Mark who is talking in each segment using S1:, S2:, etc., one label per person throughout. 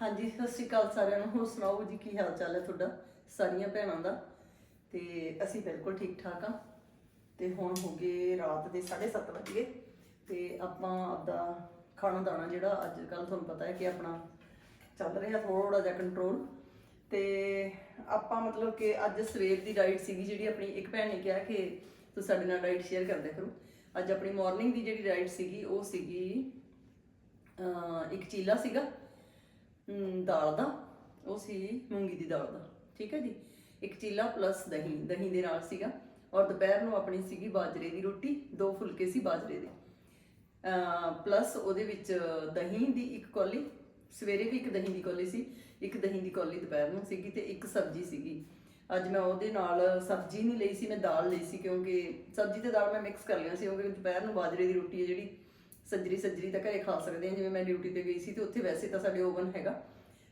S1: ਹਾਂਜੀ, ਸਤਿ ਸ਼੍ਰੀ ਅਕਾਲ ਸਾਰਿਆਂ ਨੂੰ। ਹੋਰ ਸੁਣਾਓ ਜੀ, ਕੀ ਹਾਲ ਚਾਲ ਹੈ ਤੁਹਾਡਾ? ਸਾਰੀਆਂ ਭੈਣਾਂ ਦਾ। ਤੇ ਅਸੀਂ ਬਿਲਕੁਲ ਠੀਕ ਠਾਕ ਆ ਤੇ ਹੁਣ ਹੋ ਗਏ ਰਾਤ ਦੇ 7:30 ਵਜੇ। ਤੇ ਆਪਾਂ ਆਪਦਾ ਖਾਣਾ ਦਾਣਾ ਜਿਹੜਾ ਅੱਜ ਕੱਲ ਤੁਹਾਨੂੰ ਪਤਾ ਹੈ ਕਿ ਆਪਣਾ ਚੱਲ ਰਿਹਾ ਥੋੜਾ ਜਿਹਾ ਕੰਟਰੋਲ ਤੇ ਆਪਾਂ ਮਤਲਬ ਕਿ ਅੱਜ ਸਵੇਰ ਦੀ ਡਾਈਟ ਸੀਗੀ ਜਿਹੜੀ ਆਪਣੀ, ਇੱਕ ਭੈਣ ਨੇ ਕਿਹਾ ਕਿ ਤੁਸੀਂ ਸਾਡੇ ਨਾਲ ਡਾਈਟ ਸ਼ੇਅਰ ਕਰਦੇ ਕਰੋ। ਅੱਜ ਆਪਣੀ ਮਾਰਨਿੰਗ ਦੀ ਜਿਹੜੀ ਡਾਈਟ ਸੀਗੀ, ਉਹ ਸੀਗੀ ਇੱਕ ਚੀਲਾ ਸੀਗਾ। ਅਮ, ਦਾਲ ਦਾ। ਉਹ ਸੀ ਮੂੰਗੀ ਦੀ ਦਾਲ ਦਾ। ਠੀਕ ਹੈ ਜੀ? ਇੱਕ ਚੀਲਾ ਪਲੱਸ ਦਹੀਂ। ਦਹੀਂ ਦੇ ਨਾਲ ਸੀਗਾ। ਔਰ ਦੁਪਹਿਰ ਨੂੰ ਆਪਣੀ ਸੀਗੀ ਬਾਜਰੇ ਦੀ ਰੋਟੀ। ਦੋ ਫੁਲਕੇ ਸੀ ਬਾਜਰੇ ਦੇ। ਪਲੱਸ ਉਹਦੇ ਵਿੱਚ ਦਹੀਂ ਦੀ ਇੱਕ ਕੌਲੀ। ਸਵੇਰੇ ਵੀ ਇੱਕ ਦਹੀਂ ਦੀ ਕੌਲੀ ਸੀ। ਇੱਕ ਦਹੀਂ ਦੀ ਕੌਲੀ ਦੁਪਹਿਰ ਨੂੰ ਸੀਗੀ ਤੇ ਇੱਕ ਸਬਜ਼ੀ ਸੀਗੀ। ਅੱਜ ਮੈਂ ਉਹਦੇ ਨਾਲ ਸਬਜ਼ੀ ਨਹੀਂ ਲਈ ਸੀ ਮੈਂ ਦਾਲ ਲਈ ਸੀ ਕਿਉਂਕਿ ਸਬਜ਼ੀ ਤੇ ਦਾਲ ਮੈਂ ਮਿਕਸ ਕਰ ਲਿਆ ਸੀ ਕਿਉਂਕਿ ਦੁਪਹਿਰ ਨੂੰ ਬਾਜਰੇ ਦੀ ਰੋਟੀ ਹੈ ਜਿਹੜੀ। ਸੱਜਰੀ ਸੱਜਰੀ ਤਾਂ ਘਰੇ ਖਾ ਸਕਦੇ ਹਾਂ ਜਿਵੇਂ ਮੈਂ ਡਿਊਟੀ ਤੇ ਗਈ ਸੀ ਤੇ ਉੱਥੇ ਵੈਸੇ ਤਾਂ ਸਾਡੇ ਓਵਨ ਹੈਗਾ।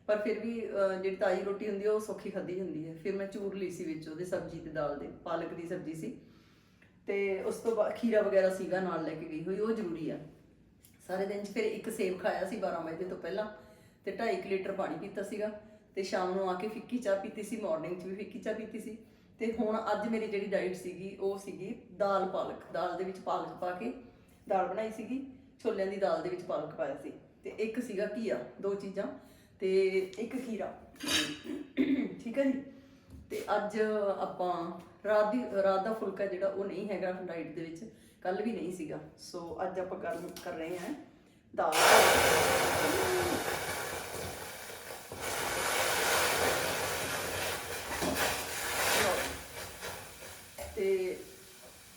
S1: ਪਰ ਫਿਰ ਵੀ ਅਹ, ਜਿਹੜੀ ਤਾਜੀ ਰੋਟੀ ਹੁੰਦੀ ਹੈ ਉਹ ਸੌਖੀ ਖਾਧੀ ਹੁੰਦੀ ਹੈ ਫਿਰ ਮੈਂ ਚੂਰ ਲਈ ਸੀ ਵਿੱਚ ਉਹਦੇ ਸਬਜ਼ੀ ਤੇ ਦਾਲ ਦੇ ਪਾਲਕ ਦੀ ਸਬਜ਼ੀ ਸੀ। ਤੇ ਉਸ ਤੋਂ ਬਾਅਦ ਖੀਰਾ ਵਗੈਰਾ ਸੀਗਾ ਨਾਲ ਲੈ ਕੇ ਗਈ ਹੋਈ ਉਹ ਜ਼ਰੂਰੀ ਆ। ਸਾਰੇ ਦਿਨ 'ਚ ਫਿਰ ਇੱਕ ਸੇਬ ਖਾਇਆ ਸੀ 12 ਵਜੇ ਤੋਂ ਪਹਿਲਾਂ। ਤੇ 2.5 ਲੀਟਰ ਪਾਣੀ ਪੀਤਾ ਸੀਗਾ। ਤੇ ਸ਼ਾਮ ਨੂੰ ਆ ਕੇ ਫਿੱਕੀ ਚਾਹ ਪੀਤੀ ਸੀ ਮਾਰਨਿੰਗ 'ਚ ਵੀ ਫਿੱਕੀ ਚਾਹ ਪੀਤੀ ਸੀ। ਤੇ ਹੁਣ ਅੱਜ ਮੇਰੀ ਜਿਹੜੀ ਡਾਈਟ ਸੀਗੀ ਉਹ ਸੀਗੀ ਦਾਲ ਪਾਲਕ। ਦਾਲ ਦੇ ਵਿੱਚ ਪਾਲਕ ਪਾ ਕੇ ਦਾਲ ਬਣਾਈ ਸੀਗੀ। ਛੋਲਿਆਂ ਦੀ ਦਾਲ ਦੇ ਵਿੱਚ ਪਾਲਕ ਪਾਇਆ ਸੀ ਤੇ ਇੱਕ ਸੀਗਾ ਘੀਆ, ਦੋ ਚੀਜ਼ਾਂ ਤੇ ਇੱਕ ਖੀਰਾ। ਠੀਕ ਹੈ ਜੀ? ਤੇ ਅੱਜ ਆਪਾਂ ਰਾਤ ਦੀ, ਰਾਤ ਦਾ ਫੁਲਕਾ ਜਿਹੜਾ ਉਹ ਨਹੀਂ ਹੈਗਾ ਡਾਈਟ ਦੇ ਵਿੱਚ ਕੱਲ ਵੀ ਨਹੀਂ ਸੀਗਾ। ਸੋ ਅੱਜ ਆਪਾਂ ਕਰ ਕਰ ਰਹੇ ਹਾਂ ਦਾਲ ਤੇ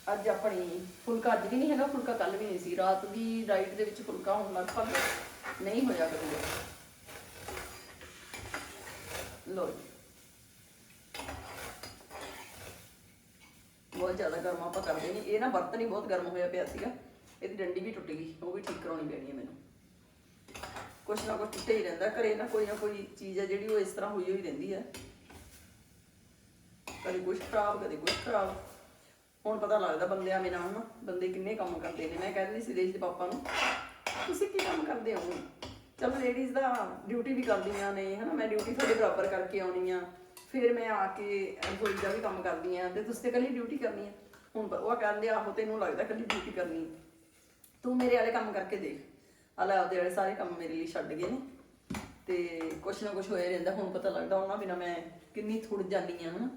S1: ਅੱਜ ਆਪਣੀ ਫੁਲਕਾ ਅੱਜ ਵੀ ਨਹੀਂ ਹੈਗਾ, ਫੁਲਕਾ ਕੱਲ ਵੀ ਨਹੀਂ ਸੀ। ਰਾਤ ਦੀ ਡਾਈਟ ਦੇ ਵਿੱਚ ਫੁਲਕਾ ਹੁਣ ਲਗਭਗ ਨਹੀਂ ਹੋਇਆ ਕਰੂਗਾ ਲੋ ਬਹੁਤ ਜ਼ਿਆਦਾ ਗਰਮ ਆਪਾਂ ਕਰਦੇ ਨਹੀਂ। ਇਹ ਨਾ ਬਰਤਨ ਹੀ ਬਹੁਤ ਗਰਮ ਹੋਇਆ ਪਿਆ ਸੀਗਾ। ਇਹਦੀ ਡੰਡੀ ਵੀ ਟੁੱਟ ਗਈ। ਉਹ ਵੀ ਠੀਕ ਕਰਾਉਣੀ ਪੈਣੀ ਹੈ ਮੈਨੂੰ। ਕੁਛ ਨਾ ਕੁਛ ਟੁੱਟੇ ਹੀ ਰਹਿੰਦਾ। ਘਰੇ ਨਾ ਕੋਈ ਨਾ ਕੋਈ ਚੀਜ਼ ਹੈ ਜਿਹੜੀ ਉਹ ਇਸ ਤਰ੍ਹਾਂ ਹੋਈ ਹੋਈ ਰਹਿੰਦੀ ਹੈ। ਕਦੇ ਕੁਛ ਖਰਾਬ, ਕਦੇ ਕੁਛ ਖਰਾਬ। ਹੁਣ ਪਤਾ ਲੱਗਦਾ ਬੰਦਿਆਂ ਬਿਨਾਂ ਨਾ ਬੰਦੇ ਕਿੰਨੇ ਕੰਮ ਕਰਦੇ ਨੇ। ਮੈਂ ਕਹਿੰਦੀ ਸੀ ਦੇਸ਼ ਦੇ ਪਾਪਾ ਨੂੰ, ਤੁਸੀਂ ਕੀ ਕੰਮ ਕਰਦੇ ਹੋ? ਚਲੋ ਲੇਡੀਜ਼ ਦਾ ਡਿਊਟੀ ਵੀ ਕਰਦੀਆਂ ਨੇ, ਹਨਾ। ਮੈਂ ਡਿਊਟੀ ਤੁਹਾਡੇ ਬਰਾਬਰ ਕਰਕੇ ਆਉਣੀ ਆ। ਫਿਰ ਮੈਂ ਆ ਕੇ ਰਸੋਈ ਦਾ ਵੀ ਕੰਮ ਕਰਦੀ ਆ ਤੇ ਤੁਸੀਂ ਤੇ ਕੱਲੀ ਡਿਊਟੀ ਕਰਨੀ ਆ। ਹੁਣ ਉਹ ਕਹਿੰਦੇ, ਆਹੋ, ਤੈਨੂੰ ਲੱਗਦਾ ਕੱਲੀ ਡਿਊਟੀ ਕਰਨੀ ਤੂੰ ਮੇਰੇ ਵਾਲੇ ਕੰਮ ਕਰਕੇ ਦੇਖ। ਆਲਾ ਆਪਦੇ ਵਾਲੇ ਸਾਰੇ ਕੰਮ ਮੇਰੇ ਲਈ ਛੱਡ ਗਏ ਨੇ। ਤੇ ਕੁਛ ਨਾ ਕੁਛ ਹੋਇਆ ਰਹਿੰਦਾ। ਹੁਣ ਪਤਾ ਲੱਗਦਾ, ਉਹਨਾਂ ਬਿਨਾ ਮੈਂ ਕਿੰਨੀ ਥੁੜ ਜਾਂਦੀ ਆ, ਹਨਾ।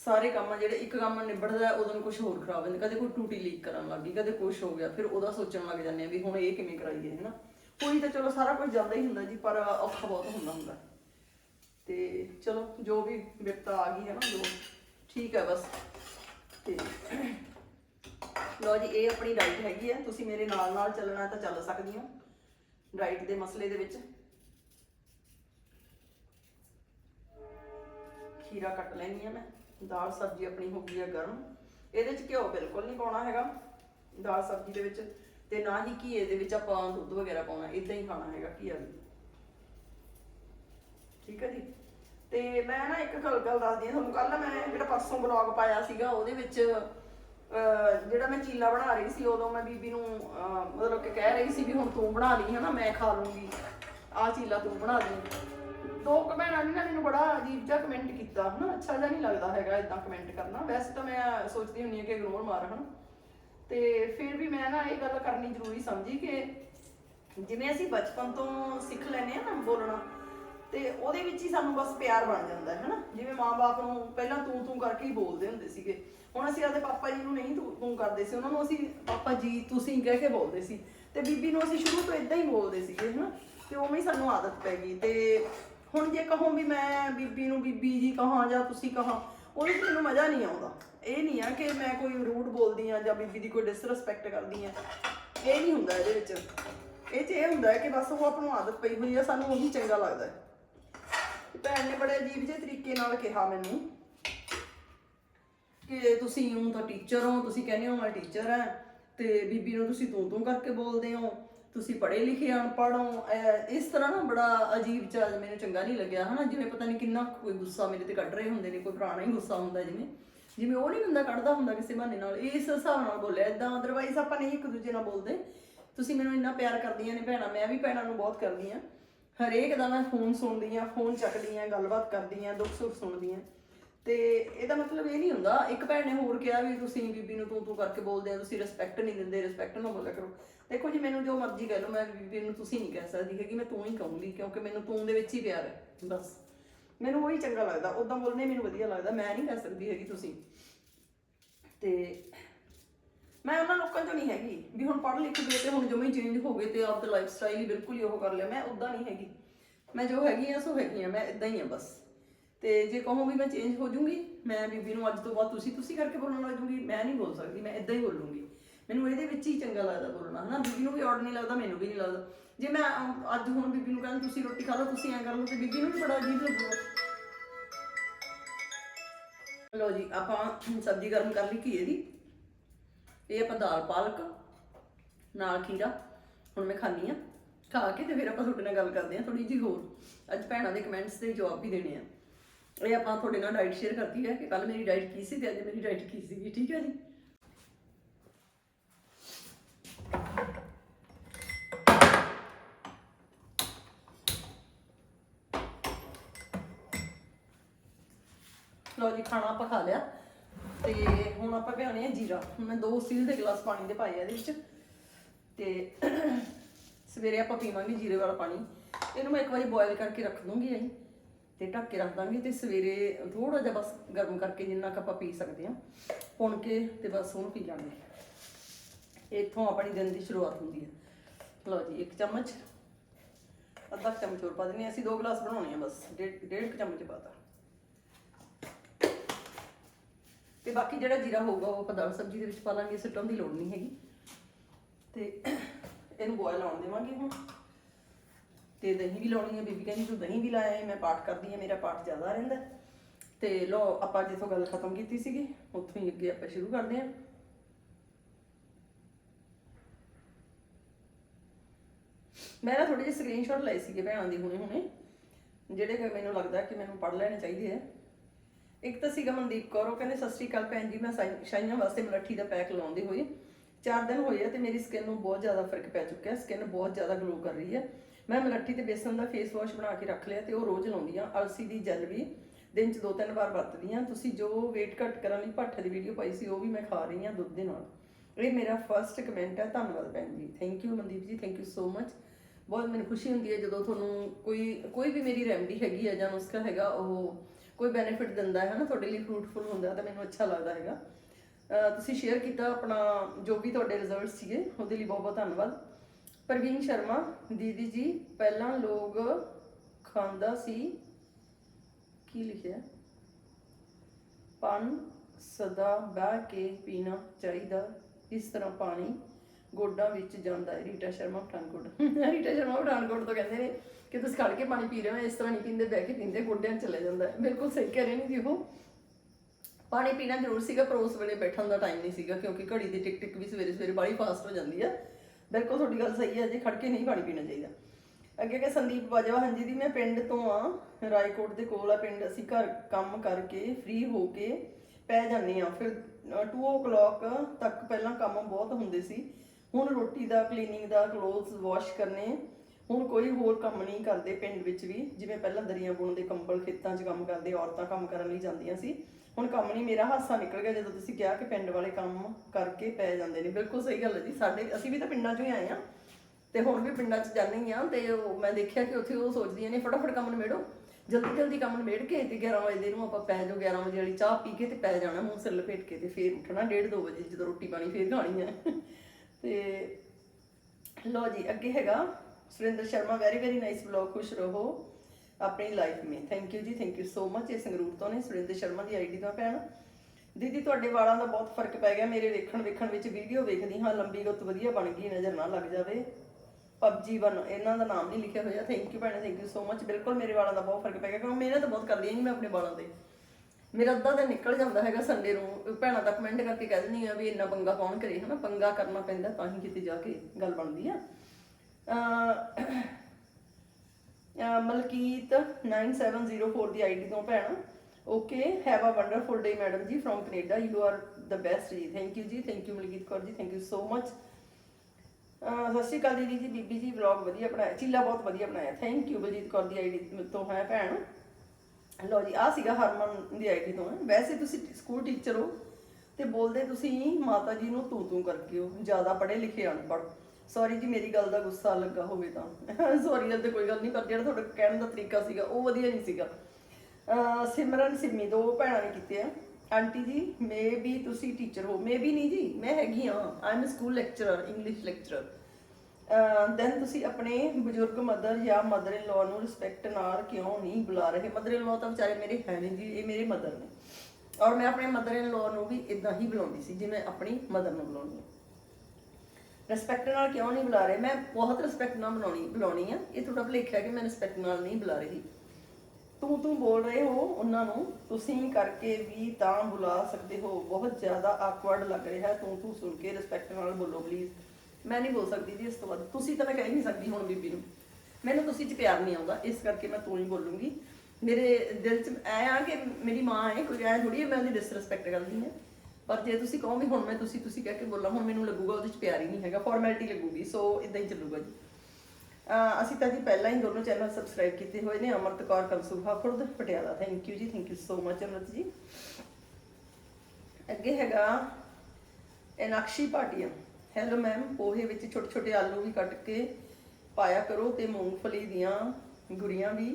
S1: ਸਾਰੇ ਕੰਮ ਆ ਜਿਹੜੇ ਇੱਕ ਕੰਮ ਨਿਬੜਦਾ ਹੈ, ਉਦੋਂ ਨੂੰ ਕੁਝ ਹੋਰ ਖਰਾਬ ਹੋ ਜਾਂਦਾ ਕਦੇ ਕੋਈ ਟੂਟੀ ਲੀਕ ਕਰਨ ਲੱਗ ਗਈ ਕਦੇ ਕੁਝ ਹੋ ਗਿਆ ਫਿਰ ਉਹਦਾ ਸੋਚਣ ਲੱਗ ਜਾਂਦੇ ਆ ਵੀ ਹੁਣ ਇਹ ਕਿਵੇਂ ਕਰਾਈਏ ਹੈਨਾ ਕੋਈ ਤਾਂ ਚਲੋ ਸਾਰਾ ਕੁਝ ਜਾਂਦਾ ਹੀ ਹੁੰਦਾ ਜੀ ਪਰ ਔਖਾ ਬਹੁਤ ਹੁੰਦਾ ਹੁੰਦਾ। ਤੇ ਚਲੋ ਜੋ ਵੀ ਵਿਪਤਾ ਆ ਗਈ ਹੈ ਨਾ ਜੋ ਠੀਕ ਹੈ ਬਸ। ਤੇ ਲੋ ਜੀ ਇਹ ਆਪਣੀ ਡਾਈਟ ਹੈਗੀ ਹੈ। ਤੁਸੀਂ ਮੇਰੇ ਨਾਲ ਨਾਲ ਚੱਲਣਾ ਤਾਂ ਚੱਲ ਸਕਦੀ ਹੋ ਡਾਈਟ ਦੇ ਮਸਲੇ ਦੇ ਵਿੱਚ। ਖੀਰਾ ਕੱਟ ਲੈਣੀ ਆ ਮੈਂ। ਦਾਲ ਸਬਜ਼ੀ ਆਪਣੀ ਹੋ ਗਈ ਆ ਗਰਮ। ਇਹਦੇ ਚ ਘਿਓ ਬਿਲਕੁਲ ਨਹੀਂ ਪਾਉਣਾ ਹੈਗਾ। ਦਾਲ ਸਬਜ਼ੀ ਦੇ ਵਿੱਚ ਤੇ ਨਾ ਹੀ ਘੀਏ ਦੇ ਵਿੱਚ ਆਪਾਂ ਦੁੱਧ ਵਗੈਰਾ ਪਾਉਣਾ ਇਦਾਂ ਹੀ ਖਾਣਾ ਹੈਗਾ ਘੀਆ ਵੀ ਠੀਕ ਹੈ ਜੀ? ਤੇ ਮੈਂ ਨਾ ਇੱਕ ਗੱਲ ਗੱਲ ਦੱਸਦੀ ਹਾਂ ਤੁਹਾਨੂੰ। ਕੱਲ ਮੈਂ ਜਿਹੜਾ ਪਰਸੋਂ ਬਲੌਗ ਪਾਇਆ ਸੀਗਾ ਉਹਦੇ ਵਿੱਚ ਅਹ, ਜਿਹੜਾ ਮੈਂ ਚੀਲਾ ਬਣਾ ਰਹੀ ਸੀ ਉਦੋਂ ਮੈਂ ਬੀਬੀ ਨੂੰ ਅਹ, ਮਤਲਬ ਕਿ ਕਹਿ ਰਹੀ ਸੀ ਵੀ ਹੁਣ ਤੂੰ ਬਣਾ ਲਈ ਹਨਾ ਮੈਂ ਖਾ ਲੂੰਗੀ। ਆਹ ਚੀਲਾ ਤੂੰ ਬਣਾ ਦੇ। ਦੋ ਕਮੈਂਟਾਂ ਨੇ ਨਾ ਮੈਨੂੰ ਬੜਾ ਅਜੀਬ ਜਿਹਾ ਕਮੈਂਟ ਕੀਤਾ, ਹਨਾ? ਅੱਛਾ ਜਿਹਾ ਨਹੀਂ ਲੱਗਦਾ ਹੈਗਾ ਇਦਾਂ ਕਮੈਂਟ ਕਰਨਾ। ਵੈਸੇ ਤਾਂ ਮੈਂ ਸੋਚਦੀ ਹੁੰਨੀ ਹਾਂ ਕਿ ਇਗਨੋਰ ਮਾਰ, ਹਨਾ? ਤੇ ਫਿਰ ਵੀ ਮੈਂ ਨਾ ਇਹ ਗੱਲ ਕਰਨੀ ਜ਼ਰੂਰੀ ਸਮਝੀ ਕਿ ਜਿਵੇਂ ਅਸੀਂ ਬਚਪਨ ਤੋਂ ਸਿੱਖ ਲੈਨੇ ਆ ਨਾ ਬੋਲਣਾ, ਤੇ ਉਹਦੇ ਵਿੱਚ ਹੀ ਸਾਨੂੰ ਬਸ ਪਿਆਰ ਬਣ ਜਾਂਦਾ ਹੈ ਹਨਾ? ਜਿਵੇਂ ਮਾਂ-ਬਾਪ ਨੂੰ ਪਹਿਲਾਂ ਤੂੰ ਤੂੰ ਕਰਕੇ ਹੀ ਬੋਲਦੇ ਹੁੰਦੇ ਸੀਗੇ। ਹੁਣ ਅਸੀਂ ਆਪਦੇ ਪਾਪਾ ਜੀ ਨੂੰ ਨਹੀਂ ਤੂੰ ਤੂੰ ਕਰਦੇ ਸੀ, ਉਹਨਾਂ ਨੂੰ ਅਸੀਂ ਪਾਪਾ ਜੀ, ਤੁਸੀਂ ਕਹਿ ਕੇ ਬੋਲਦੇ ਸੀ। ਤੇ ਬੀਬੀ ਨੂੰ ਅਸੀਂ ਸ਼ੁਰੂ ਤੋਂ ਇਦਾਂ ਹੀ ਬੋਲਦੇ ਸੀਗੇ, ਹਨਾ? ਤੇ ਉਵੇਂ ਹੀ ਸਾਨੂੰ ਆਦਤ ਪੈ ਗਈ। ਤੇ ਹੁਣ ਜੇ ਕਹੋ ਵੀ ਮੈਂ ਬੀਬੀ ਨੂੰ ਬੀਬੀ ਜੀ ਕਹਾਂ ਜਾਂ ਤੁਸੀਂ ਕਹਾਂ, ਉਹਦੇ 'ਚ ਮੈਨੂੰ ਮਜ਼ਾ ਨਹੀਂ ਆਉਂਦਾ। ਇਹ ਨਹੀਂ ਆ ਕਿ ਮੈਂ ਕੋਈ ਰੂਡ ਬੋਲਦੀ ਆ ਜਾਂ ਬੀਬੀ ਦੀ ਕੋਈ ਡਿਸਰੈਸਪੈਕਟ ਕਰਦੀ ਆ ਇਹ ਨਹੀਂ ਹੁੰਦਾ ਇਹਦੇ ਵਿੱਚ। ਇਹ 'ਚ ਇਹ ਹੁੰਦਾ ਕਿ ਬਸ ਉਹ ਆਪਾਂ ਨੂੰ ਆਦਤ ਪਈ ਹੋਈ ਆ, ਸਾਨੂੰ ਉਹੀ ਚੰਗਾ ਲੱਗਦਾ ਹੈ। ਭੈਣ ਨੇ ਬੜੇ ਅਜੀਬ ਜਿਹੇ ਤਰੀਕੇ ਨਾਲ ਕਿਹਾ ਮੈਨੂੰ ਕਿ ਤੁਸੀਂ ਹੁਣ ਤਾਂ ਟੀਚਰ ਹੋ, ਤੁਸੀਂ ਕਹਿੰਦੇ ਹੋ ਮੈਂ ਟੀਚਰ ਹਾਂ ਤੇ ਬੀਬੀ ਨੂੰ ਤੁਸੀਂ ਤੂੰ ਤੂੰ ਕਰਕੇ ਬੋਲਦੇ ਹੋ। ਤੁਸੀਂ ਪੜ੍ਹੇ ਲਿਖੇ, ਅਨਪੜ੍ਹ ਇਸ ਤਰ੍ਹਾਂ ਨਾ ਬੜਾ ਅਜੀਬ ਜਿਹਾ ਮੈਨੂੰ ਚੰਗਾ ਨਹੀਂ ਲੱਗਿਆ, ਹਨਾ? ਜਿਵੇਂ ਪਤਾ ਨਹੀਂ ਕਿੰਨਾ ਕੋਈ ਗੁੱਸਾ ਮੇਰੇ ਤੇ ਕੱਢ ਰਹੇ ਹੁੰਦੇ ਨੇ, ਕੋਈ ਪੁਰਾਣਾ ਹੀ ਗੁੱਸਾ ਹੁੰਦਾ ਜਿਵੇਂ। ਜਿਵੇਂ ਉਹ ਨਹੀਂ ਹੁੰਦਾ ਕੱਢਦਾ ਹੁੰਦਾ ਕਿਸੇ ਬਹਾਨੇ ਨਾਲ, ਇਸ ਹਿਸਾਬ ਨਾਲ ਬੋਲਿਆ ਇਦਾਂ ਅਦਰਵਾਈਜ਼ ਆਪਾਂ ਨਹੀਂ ਇੱਕ ਦੂਜੇ ਨਾਲ ਬੋਲਦੇ। ਤੁਸੀਂ ਮੈਨੂੰ ਇੰਨਾ ਪਿਆਰ ਕਰਦੀਆਂ ਨੇ ਭੈਣਾਂ, ਮੈਂ ਵੀ ਭੈਣਾਂ ਨੂੰ ਬਹੁਤ ਕਰਦੀ ਆ ਹਰੇਕ ਦਾ ਮੈਂ ਫੋਨ ਸੁਣਦੀ ਆ ਫੋਨ ਚੱਕਦੀ ਆ ਗੱਲਬਾਤ ਕਰਦੀ ਆ ਦੁੱਖ ਸੁੱਖ ਸੁਣਦੀ ਆ ਤੇ ਇਹਦਾ ਮਤਲਬ ਇਹ ਨਹੀਂ ਹੁੰਦਾ, ਇੱਕ ਭੈਣ ਨੇ ਹੋਰ ਕਿਹਾ ਵੀ ਤੁਸੀਂ ਬੀਬੀ ਨੂੰ ਤੂੰ ਤੂੰ ਕਰਕੇ ਬੋਲਦੇ ਆ, ਤੁਸੀਂ ਰਿਸਪੈਕਟ ਨਹੀਂ ਦਿੰਦੇ ਰਿਸਪੈਕਟ ਨਾ ਬੋਲਿਆ ਕਰੋ। ਦੇਖੋ ਜੀ, ਮੈਨੂੰ ਜੋ ਮਰਜ਼ੀ ਕਹਿ ਲਓ, ਮੈਂ ਬੀਬੀ ਨੂੰ ਤੁਸੀਂ ਨਹੀਂ ਕਹਿ ਸਕਦੀ ਹੈਗੀ ਮੈਂ ਤੂੰ ਹੀ ਕਹੂੰਗੀ, ਕਿਉਂਕਿ ਮੈਨੂੰ ਤੂੰ ਦੇ ਵਿੱਚ ਹੀ ਪਿਆਰ ਹੈ, ਬਸ। ਮੈਨੂੰ ਉਹੀ ਚੰਗਾ ਲੱਗਦਾ ਉਦਾਂ ਬੋਲਣੇ ਮੈਨੂੰ ਵਧੀਆ ਲੱਗਦਾ, ਮੈਂ ਨਹੀਂ ਕਹਿ ਸਕਦੀ ਹੈਗੀ ਤੁਸੀਂ। ਤੇ ਮੈਂ ਉਹਨਾਂ ਲੋਕਾਂ ਚੋਂ ਨਹੀਂ ਹੈਗੀ, ਵੀ ਹੁਣ ਪੜ੍ਹ ਲਿਖ ਗਏ ਤੇ ਹੁਣ ਜਮੇ ਚੇਂਜ ਹੋ ਗਏ ਤੇ ਆਪਦਾ ਲਾਈਫ ਸਟਾਈਲ ਹੀ ਬਿਲਕੁਲ ਹੀ ਉਹ ਕਰ ਲਿਆ, ਮੈਂ ਉਦਾਂ ਨਹੀਂ ਹੈਗੀ। ਮੈਂ ਜੋ ਹੈਗੀ ਆ, ਸੋ ਹੈਗੀ ਆ, ਮੈਂ ਇਦਾਂ ਹੀ ਆ, ਬਸ। ਤੇ ਜੇ ਕਹੋ ਵੀ ਮੈਂ ਚੇਂਜ ਹੋ ਜੂੰਗੀ, ਮੈਂ ਬੀਬੀ ਨੂੰ ਅੱਜ ਤੋਂ ਬਾਅਦ ਤੁਸੀਂ ਤੁਸੀਂ ਕਰਕੇ ਬੋਲਣ ਲੱਗ ਜੂੰਗੀ, ਮੈਂ ਨਹੀਂ ਬੋਲ ਸਕਦੀ, ਮੈਂ ਇਦਾਂ ਹੀ ਬੋਲੂੰਗੀ। ਮੈਨੂੰ ਇਹਦੇ ਵਿੱਚ ਹੀ ਚੰਗਾ ਲੱਗਦਾ ਬੋਲਣਾ ਹਨਾ? ਬੀਬੀ ਨੂੰ ਵੀ ਔਡ ਨਹੀਂ ਲੱਗਦਾ ਮੈਨੂੰ ਵੀ ਨਹੀਂ ਲੱਗਦਾ। ਜੇ ਮੈਂ ਅਮ, ਅੱਜ ਹੁਣ ਬੀਬੀ ਨੂੰ ਕਹਿੰਦਾ ਤੁਸੀਂ ਰੋਟੀ ਖਾ ਲਓ ਤੁਸੀਂ ਐਂ ਕਰ ਲਓ ਤੇ ਬੀਬੀ ਨੂੰ ਵੀ ਬੜਾ ਅਜੀਬ ਲੱਗੂਗਾ ਲੋ ਜੀ ਆਪਾਂ ਸਬਜ਼ੀ ਗਰਮ ਕਰ ਲਈ ਘੀਏ ਦੀ। ਇਹ ਆਪਾਂ ਦਾਲ ਪਾਲਕ ਨਾਲ ਖੀਰਾ ਹੁਣ ਮੈਂ ਖਾਣੀ ਆ। ਖਾ ਕੇ ਤੇ ਫਿਰ ਆਪਾਂ ਤੁਹਾਡੇ ਨਾਲ ਗੱਲ ਕਰਦੇ ਆ ਥੋੜੀ ਜੀ ਹੋਰ। ਅੱਜ ਭੈਣਾਂ ਦੇ ਕਮੈਂਟਸ ਦੇ ਜਵਾਬ ਵੀ ਦੇਣੇ ਆ। ਇਹ ਆਪਾਂ ਤੁਹਾਡੇ ਨਾਲ ਡਾਈਟ ਸ਼ੇਅਰ ਕਰਤੀ ਹੈ ਕਿ ਕੱਲ ਮੇਰੀ ਡਾਈਟ ਕੀ ਸੀ ਤੇ ਅੱਜ ਮੇਰੀ ਡਾਈਟ ਕੀ ਸੀਗੀ ਠੀਕ ਹੈ ਜੀ? ਲਓ ਜੀ, ਖਾਣਾ ਆਪਾਂ ਖਾ ਲਿਆ। ਤੇ ਹੁਣ ਆਪਾਂ ਪਿਆਉਣੇ ਆ ਜੀਰਾ। ਹੁਣ ਮੈਂ ਦੋ ਸੀਲ ਦੇ ਗਲਾਸ ਪਾਣੀ ਦੇ ਪਾਏ ਆ ਇਹਦੇ ਵਿੱਚ। ਤੇ ਸਵੇਰੇ ਆਪਾਂ ਪੀਵਾਂਗੇ ਜੀਰੇ ਵਾਲਾ ਪਾਣੀ। ਇਹਨੂੰ ਮੈਂ ਇੱਕ ਵਾਰੀ ਬੋਇਲ ਕਰਕੇ ਰੱਖ ਦੂੰਗੀ ਆਈ ਤੇ ਢੱਕ ਕੇ ਰੱਖ ਦਾਂਗੇ। ਤੇ ਸਵੇਰੇ ਥੋੜਾ ਜਿਹਾ ਬਸ ਗਰਮ ਕਰਕੇ ਜਿੰਨਾ ਕੁ ਆਪਾਂ ਪੀ ਸਕਦੇ ਹਾਂ ਪੁਣ ਕੇ ਤੇ ਬਸ ਹੁਣ ਪੀ ਲਾਂਗੇ। ਇੱਥੋਂ ਆਪਣੀ ਦਿਨ ਦੀ ਸ਼ੁਰੂਆਤ ਹੁੰਦੀ ਹੈ। ਲਓ ਜੀ, ਇੱਕ ਚਮਚ। ਅੱਧਾ ਕੁ ਚਮਚ ਹੋਰ ਪਾ ਦਿੰਦੇ ਹਾਂ। ਅਸੀਂ ਦੋ ਗਲਾਸ ਬਣਾਉਣੇ ਆ ਬਸ। ਡੇਢ ਡੇਢ ਕੁ ਚਮਚ ਪਾਤਾ ਤੇ ਬਾਕੀ ਜਿਹੜਾ ਜੀਰਾ ਹੋਊਗਾ ਉਹ ਆਪਾਂ ਦਾਲ ਸਬਜ਼ੀ ਦੇ ਵਿੱਚ ਪਾ ਲਾਂਗੇ, ਸਿੱਟਣ ਦੀ ਲੋੜ ਨਹੀਂ ਹੈਗੀ। ਤੇ ਇਹਨੂੰ ਬੋਇਲ ਆਉਣ ਦੇਵਾਂਗੇ ਹੁਣ। ਤੇ ਦਹੀਂ ਵੀ ਲਾਉਣੀ ਹੈ, ਬੀਬੀ ਕਹਿੰਦੀ ਤੂੰ ਦਹੀਂ ਵੀ ਲਾਇਆ ਹੈ ਮੈਂ ਪਾਠ ਕਰਦੀ ਹਾਂ, ਮੇਰਾ ਪਾਠ ਜ਼ਿਆਦਾ ਰਹਿੰਦਾ ਤੇ ਲੋ ਆਪਾਂ ਜਿੱਥੋਂ ਗੱਲ ਖਤਮ ਕੀਤੀ ਸੀਗੀ, ਉੱਥੋਂ ਹੀ ਅੱਗੇ ਆਪਾਂ ਸ਼ੁਰੂ ਕਰਦੇ ਹਾਂ। ਮੈਂ ਨਾ ਥੋੜੇ ਜਿਹੇ ਸਕਰੀਨਸ਼ਾਟ ਲਏ ਸੀਗੇ ਭੈਣਾਂ ਦੀ ਹੁਣੇ ਹੁਣੇ ਜਿਹੜੇ ਕਿ ਮੈਨੂੰ ਲੱਗਦਾ ਕਿ ਮੈਨੂੰ ਪੜ੍ਹ ਲੈਣੇ ਚਾਹੀਦੇ ਆ। ਇੱਕ ਤਾਂ ਸੀਗਾ ਮਨਦੀਪ ਕੌਰ, ਉਹ ਕਹਿੰਦੇ, ਸਤਿ ਸ਼੍ਰੀ ਅਕਾਲ ਭੈਣ ਜੀ, ਮੈਂ ਸਾਈ- ਸ਼ਾਈਆਂ ਵਾਸਤੇ ਮਲੱਠੀ ਦਾ ਪੈਕ ਲਾਉਂਦੇ ਹੋਏ ਚਾਰ ਦਿਨ ਹੋਏ ਆ ਤੇ ਮੇਰੀ ਸਕਿਨ ਨੂੰ ਬਹੁਤ ਜ਼ਿਆਦਾ ਫ਼ਰਕ ਪੈ ਚੁੱਕਿਆ ਸਕਿਨ ਬਹੁਤ ਜ਼ਿਆਦਾ ਗਲੋ ਕਰ ਰਹੀ ਹੈ। ਮੈਂ ਮਲੱਠੀ ਤੇ ਬੇਸਨ ਦਾ ਫੇਸ ਵਾਸ਼ ਬਣਾ ਕੇ ਰੱਖ ਲਿਆ ਤੇ ਉਹ ਰੋਜ਼ ਲਾਉਂਦੀ ਆ ਅਲਸੀ ਦੀ ਜੈਲ ਵੀ। ਦਿਨ ਚ ਦੋ ਤਿੰਨ ਵਾਰ ਵਰਤਦੀ ਆ ਤੁਸੀਂ ਜੋ weight ਘੱਟ ਕਰਨ ਲਈ ਭੱਠ ਦੀ ਵੀਡੀਓ ਪਾਈ ਸੀ, ਉਹ ਵੀ ਮੈਂ ਖਾ ਰਹੀ ਆ ਦੁੱਧ ਦੇ ਨਾਲ। ਇਹ ਮੇਰਾ ਫਰਸਟ ਕਮੈਂਟ ਹੈ। ਧੰਨਵਾਦ ਭੈਣ ਜੀ। ਥੈਂਕ ਯੂ ਮਨਦੀਪ ਜੀ ਥੈਂਕ ਯੂ ਸੋ ਮਚ ਬਹੁਤ ਮੈਨੂੰ ਖੁਸ਼ੀ ਹੁੰਦੀ ਹੈ ਜਦੋਂ ਤੁਹਾਨੂੰ ਕੋਈ ਕੋਈ ਵੀ ਮੇਰੀ ਰੈਮਡੀ ਹੈਗੀ ਹੈ ਜਾਂ ਨੁਸਖਾ ਹੈਗਾ, ਉਹ ਕੋਈ ਬੈਨੀਫਿਟ ਦਿੰਦਾ ਹੈ ਨਾ, ਤੁਹਾਡੇ ਲਈ ਫਰੂਟਫੁਲ ਹੁੰਦਾ ਤਾਂ ਮੈਨੂੰ ਅੱਛਾ ਲੱਗਦਾ ਹੈਗਾ। ਤੁਸੀਂ ਸ਼ੇਅਰ ਕੀਤਾ ਆਪਣਾ, ਜੋ ਵੀ ਤੁਹਾਡੇ ਰਿਜ਼ਲਟ ਸੀਗੇ, ਉਹਦੇ ਲਈ ਬਹੁਤ ਬਹੁਤ ਧੰਨਵਾਦ। ਪ੍ਰਵੀਨ ਸ਼ਰਮਾ, ਦੀਦੀ ਜੀ, ਪਹਿਲਾਂ ਲੋਕ ਖਾਂਦਾ ਸੀ, ਕੀ ਲਿਖਿਆ? ਪਾਣ ਸਦਾ ਬਹਿ ਕੇ ਪੀਣਾ ਚਾਹੀਦਾ, ਇਸ ਤਰ੍ਹਾਂ ਪਾਣੀ ਗੋਡਾਂ ਵਿੱਚ ਜਾਂਦਾ ਹੈ। ਰੀਟਾ ਸ਼ਰਮਾ ਪਠਾਨਕੋਟ। ਰੀਟਾ ਸ਼ਰਮਾ ਪਠਾਨਕੋਟ ਤੋਂ ਕਹਿੰਦੇ ਨੇ ਕਿ ਤੁਸੀਂ ਖੜ ਕੇ ਪਾਣੀ ਪੀ ਰਹੇ ਹੋ, ਇਸ ਤਰ੍ਹਾਂ ਨਹੀਂ ਪੀਂਦੇ, ਬਹਿ ਕੇ ਪੀਂਦੇ, ਗੋਡਿਆਂ 'ਚ ਚਲੇ ਜਾਂਦਾ ਹੈ। ਬਿਲਕੁਲ ਸਹੀ ਕਹਿ ਰਹੇ ਨੇ ਜੀ ਉਹ। ਪਾਣੀ ਪੀਣਾ ਜ਼ਰੂਰ ਸੀਗਾ, ਪਰ ਉਸ ਵੇਲੇ ਬੈਠਣ ਦਾ ਟਾਈਮ ਨਹੀਂ ਸੀਗਾ, ਕਿਉਂਕਿ ਘੜੀ ਦੀ ਟਿਕ ਟਿਕ ਵੀ ਸਵੇਰੇ ਸਵੇਰੇ ਬੜੀ ਫਾਸਟ ਹੋ ਜਾਂਦੀ ਹੈ ਬਿਲਕੁਲ ਤੁਹਾਡੀ ਗੱਲ ਸਹੀ ਹੈ ਜੀ ਖੜ ਕੇ ਨਹੀਂ ਪਾਣੀ ਪੀਣਾ ਚਾਹੀਦਾ। ਅੱਗੇ ਕਿ ਸੰਦੀਪ ਬਾਜਵਾ ਹਾਂਜੀ ਦੀ, ਮੈਂ ਪਿੰਡ ਤੋਂ ਆ, ਰਾਏਕੋਟ ਦੇ ਕੋਲ ਆ ਪਿੰਡ, ਅਸੀਂ ਘਰ ਕੰਮ ਕਰਕੇ ਫ੍ਰੀ ਹੋ ਕੇ ਪੈ ਜਾਂਦੇ ਆ ਫਿਰ 2:00 ਤੱਕ ਪਹਿਲਾਂ ਕੰਮ ਬਹੁਤ ਹੁੰਦੇ ਸੀ। ਹੁਣ ਰੋਟੀ ਦਾ ਕਲੀਨਿੰਗ ਦਾ ਕਲੋਥਸ ਵਾਸ਼ ਕਰਨੇ। ਹੁਣ ਕੋਈ ਹੋਰ ਕੰਮ ਨਹੀਂ ਕਰਦੇ ਪਿੰਡ ਵਿੱਚ ਵੀ, ਜਿਵੇਂ ਪਹਿਲਾਂ ਦਰੀਆਂ ਬੁਣਦੇ ਕੰਬਲ ਖੇਤਾਂ 'ਚ ਕੰਮ ਕਰਦੇ, ਔਰਤਾਂ ਕੰਮ ਕਰਨ ਲਈ ਜਾਂਦੀਆਂ ਸੀ। ਹੁਣ ਕੰਮ ਨਹੀਂ, ਮੇਰਾ ਹਾਸਾ ਨਿਕਲ ਗਿਆ ਜਦੋਂ ਤੁਸੀਂ ਕਿਹਾ ਕਿ ਪਿੰਡ ਵਾਲੇ ਕੰਮ ਕਰਕੇ ਪੈ ਜਾਂਦੇ ਨੇ। ਬਿਲਕੁਲ ਸਹੀ ਗੱਲ ਹੈ ਜੀ, ਸਾਡੇ, ਅਸੀਂ ਵੀ ਤਾਂ ਪਿੰਡਾਂ 'ਚੋਂ ਹੀ ਆਏ ਆ ਤੇ ਹੁਣ ਵੀ ਪਿੰਡਾਂ 'ਚ ਜਾਂਦੀ ਆ ਤੇ ਮੈਂ ਦੇਖਿਆ ਕਿ ਉੱਥੇ ਉਹ ਸੋਚਦੀਆਂ ਨੇ, ਫਟਾਫਟ ਕੰਮ ਨਿਬੇੜੋ। ਜਲਦੀ ਜਲਦੀ ਕੰਮ ਨਿਬੇੜ ਕੇ ਤੇ 11 ਵਜੇ ਦੇ ਨੂੰ ਆਪਾਂ ਪੈ ਜਾਓ 11 ਵਜੇ ਵਾਲੀ ਚਾਹ ਪੀ ਕੇ ਤੇ ਪੈ ਜਾਣਾ, ਮੂੰਹ ਸਿਰ ਲਪੇਟ ਕੇ ਤੇ ਫੇਰ ਉੱਠਣਾ 1:30 2 ਵਜੇ ਜਦੋਂ ਰੋਟੀ ਪਾਣੀ ਫੇਰ ਖਾਣੀ ਹੈ। ਤੇ ਲੋ ਜੀ, ਅੱਗੇ ਹੈਗਾ Surinder Sharma very very nice vlog ਖੁਸ਼ ਰਹੋ ਆਪਣੀ ਲਾਈਫ ਮੇ। ਥੈਂਕ ਯੂ ਜੀ ਥੈਂਕ ਯੂ ਸੋ ਮਚ ਇਹ ਸੰਗਰੂਰ ਤੋਂ ਨੇ ਸੁਰਿੰਦਰ ਸ਼ਰਮਾ ਦੀ ਆਈਡੀ ਤੋਂ ਭੈਣ। ਦੀਦੀ, ਤੁਹਾਡੇ ਵਾਲਾਂ ਦਾ ਬਹੁਤ ਫ਼ਰਕ ਪੈ ਗਿਆ, ਮੇਰੇ ਵੇਖਣ ਵੇਖਣ ਵਿੱਚ ਵੀਡੀਓ ਵੇਖਦੀ ਹਾਂ, ਲੰਬੀ ਗੁੱਤ ਵਧੀਆ ਬਣ ਗਈ, ਨਜ਼ਰ ਨਾ ਲੱਗ ਜਾਵੇ। ਪਬਜੀ ਬਨ ਇਹਨਾਂ ਦਾ ਨਾਮ ਨਹੀਂ ਲਿਖਿਆ ਹੋਇਆ। ਥੈਂਕ ਯੂ ਭੈਣੇ ਥੈਂਕ ਯੂ ਸੋ ਮਚ ਬਿਲਕੁਲ ਮੇਰੇ ਵਾਲਾਂ ਦਾ ਬਹੁਤ ਫ਼ਰਕ ਪੈ ਗਿਆ, ਕਿਉਂਕਿ ਮਿਹਨਤ ਬਹੁਤ ਕਰਦੀ ਹਾਂ ਮੈਂ ਆਪਣੇ ਵਾਲਾਂ ਤੇ। ਮੇਰਾ ਅੱਧਾ ਦਿਨ ਨਿਕਲ ਜਾਂਦਾ ਹੈਗਾ ਸੰਡੇ ਨੂੰ। ਭੈਣਾਂ ਦਾ ਕਮੈਂਟ ਕਰਕੇ ਕਹਿ ਦਿੰਦੀ ਆ ਵੀ ਇੰਨਾ ਪੰਗਾ ਕੌਣ ਕਰੇ, ਹਨਾ? ਪੰਗਾ ਕਰਨਾ ਪੈਂਦਾ ਤਾਂ ਹੀ ਕਿਤੇ ਜਾ ਕੇ ਗੱਲ ਬਣਦੀ ਆ। ਮਲਕੀਤ 9704 ਦੀ ਆਈਡੀ ਤੋਂ ਭੈਣ। Okay have a wonderful day madam ਜੀ from Canada you are the best ਜੀ। ਥੈਂਕ ਯੂ ਜੀ thank you Malkit Kaur ji thank you so much
S2: ਸਤਿ ਸ਼੍ਰੀ ਅਕਾਲ ਦੀਦੀ ਜੀ, ਬੀਬੀ ਜੀ ਵਲੌਗ ਵਧੀਆ ਬਣਾਇਆ, ਚੀਲਾ ਬਹੁਤ ਵਧੀਆ ਬਣਾਇਆ। ਥੈਂਕ ਯੂ ਬਲਜੀਤ ਕੌਰ ਦੀ ਆਈਡੀ ਤੋਂ ਹੈ ਭੈਣ। ਲਓ ਜੀ ਆ ਸੀਗਾ ਹਰਮਨ ਦੀ ਆਈਡੀ ਤੋਂ ਹੈ। ਵੈਸੇ ਤੁਸੀਂ ਸਕੂਲ ਟੀਚਰ ਹੋ ਤੇ ਬੋਲਦੇ ਤੁਸੀਂ ਮਾਤਾ ਜੀ ਨੂੰ ਤੂੰ ਤੂੰ ਕਰਕੇ ਹੋ, ਜ਼ਿਆਦਾ ਪੜ੍ਹੇ ਲਿਖੇ ਅਨਪੜ੍ਹ। ਸੌਰੀ ਜੀ, ਮੇਰੀ ਗੱਲ ਦਾ ਗੁੱਸਾ ਲੱਗਾ ਹੋਵੇ ਤਾਂ। ਸੌਰੀ ਨਾਲ ਤੇ ਕੋਈ ਗੱਲ ਨਹੀਂ, ਪਰ ਜਿਹੜਾ ਤੁਹਾਡਾ ਕਹਿਣ ਦਾ ਤਰੀਕਾ ਸੀਗਾ, ਉਹ ਵਧੀਆ ਨਹੀਂ ਸੀਗਾ। ਸਿਮਰਨ, ਸਿੰਮੀ, ਦੋ ਭੈਣਾਂ ਨੇ ਕੀਤੇ ਆ। ਆਂਟੀ ਜੀ ਮੇ ਵੀ ਤੁਸੀਂ ਟੀਚਰ ਹੋ। ਮੇ ਵੀ ਨਹੀਂ ਜੀ, ਮੈਂ ਹੈਗੀ ਆ I am school lecturer English lecturer then ਤੁਸੀਂ ਆਪਣੇ ਬਜ਼ੁਰਗ ਮਦਰ ਜਾਂ ਮਦਰ ਇਨ ਲਾਅ ਨੂੰ ਰਿਸਪੈਕਟ ਨਾਲ ਕਿਉਂ ਨਹੀਂ ਬੁਲਾ ਰਹੇ? ਮਦਰ ਇਨ ਲਾਅ ਤਾਂ ਵਿਚਾਰੇ ਮੇਰੇ ਹੈ ਨਹੀਂ ਜੀ, ਇਹ ਮੇਰੇ ਮਦਰ ਨੇ। ਔਰ ਮੈਂ ਆਪਣੇ ਮਦਰ ਇਨ ਲਾਅ ਨੂੰ ਵੀ ਇਦਾਂ ਹੀ ਬੁਲਾਉਂਦੀ ਸੀ, ਜਿਵੇਂ ਆਪਣੀ ਮਦਰ ਨੂੰ ਬੁਲਾਉਂਦੀ ਹਾਂ। ਰਿਸਪੈਕਟ ਨਾਲ ਕਿਉਂ ਨਹੀਂ ਬੁਲਾ ਰਹੇ? ਮੈਂ ਬਹੁਤ ਰਿਸਪੈਕਟ ਨਾਲ ਬੁਲਾਉਣੀ ਬੁਲਾਉਣੀ ਆ। ਇਹ ਤੁਹਾਡਾ ਭੁਲੇਖਾ ਹੈ ਕਿ ਮੈਂ ਰਿਸਪੈਕਟ ਨਾਲ ਨਹੀਂ ਬੁਲਾ ਰਹੀ। ਤੂੰ ਤੂੰ ਬੋਲ ਰਹੇ ਹੋ ਉਹਨਾਂ ਨੂੰ, ਤੁਸੀਂ ਕਰਕੇ ਵੀ ਤਾਂ ਬੁਲਾ ਸਕਦੇ ਹੋ। ਬਹੁਤ ਜ਼ਿਆਦਾ ਆਕਵਰਡ ਲੱਗ ਰਿਹਾ ਤੂੰ ਤੂੰ ਸੁਣ ਕੇ ਰਿਸਪੈਕਟ ਨਾਲ ਬੋਲੋ ਪਲੀਜ਼ ਮੈਂ ਨਹੀਂ ਬੋਲ ਸਕਦੀ ਜੀ ਇਸ ਤੋਂ ਬਾਅਦ ਤੁਸੀਂ ਤਾਂ ਮੈਂ ਕਹਿ ਨਹੀਂ ਸਕਦੀ ਹੁਣ ਬੀਬੀ ਨੂੰ। ਮੈਨੂੰ ਤੁਸੀਂ ਚ ਪਿਆਰ ਨਹੀਂ ਆਉਂਦਾ। ਇਸ ਕਰਕੇ ਮੈਂ ਤੂੰ ਹੀ ਬੋਲੂੰਗੀ। ਮੇਰੇ ਦਿਲ ਚ ਐ ਆ ਕਿ ਮੇਰੀ ਮਾਂ ਹੈ, ਕੋਈ ਐ ਥੋੜੀ ਮੈਂ ਉਹਦੀ ਡਿਸਰੈਸਪੈਕਟ ਕਰਦੀ ਹਾਂ। ਪਰ ਜੇ ਤੁਸੀਂ ਕਹੋ ਵੀ ਹੁਣ ਮੈਂ ਤੁਸੀਂ ਤੁਸੀਂ ਕਹਿ ਕੇ ਬੋਲਾਂ ਹੁਣ ਮੈਨੂੰ ਲੱਗੂਗਾ ਉਹਦੇ ਚ ਪਿਆਰ ਹੀ ਨਹੀਂ ਹੈਗਾ ਫਾਰਮੈਲਿਟੀ ਲੱਗੂਗੀ ਸੋ ਇਦਾਂ ਹੀ ਚੱਲੂਗਾ ਜੀ। ਅਸੀਂ ਤਾਂ ਜੀ ਪਹਿਲਾਂ ਹੀ ਦੋਨੋਂ ਚੈਨਲ ਸਬਸਕ੍ਰਾਈਬ ਕੀਤੇ ਹੋਏ ਨੇ, ਅਮਰਤ ਕੌਰ ਕਲਸੂਹਾ ਖੁਰਦ ਪਟਿਆਲਾ। ਥੈਂਕ ਯੂ ਜੀ thank you so much Amrat ji. ਅੱਗੇ ਹੈਗਾ ਇਨਾਕਸ਼ੀ ਭਾਟੀਆ ਹੈਲੋ ਮੈਮ ਪੋਹੇ ਵਿੱਚ ਛੋਟੇ ਛੋਟੇ ਆਲੂ ਵੀ ਕੱਟ ਕੇ ਪਾਇਆ ਕਰੋ ਤੇ ਮੂੰਗਫਲੀ ਦੀਆਂ ਗੁਰੀਆਂ ਵੀ।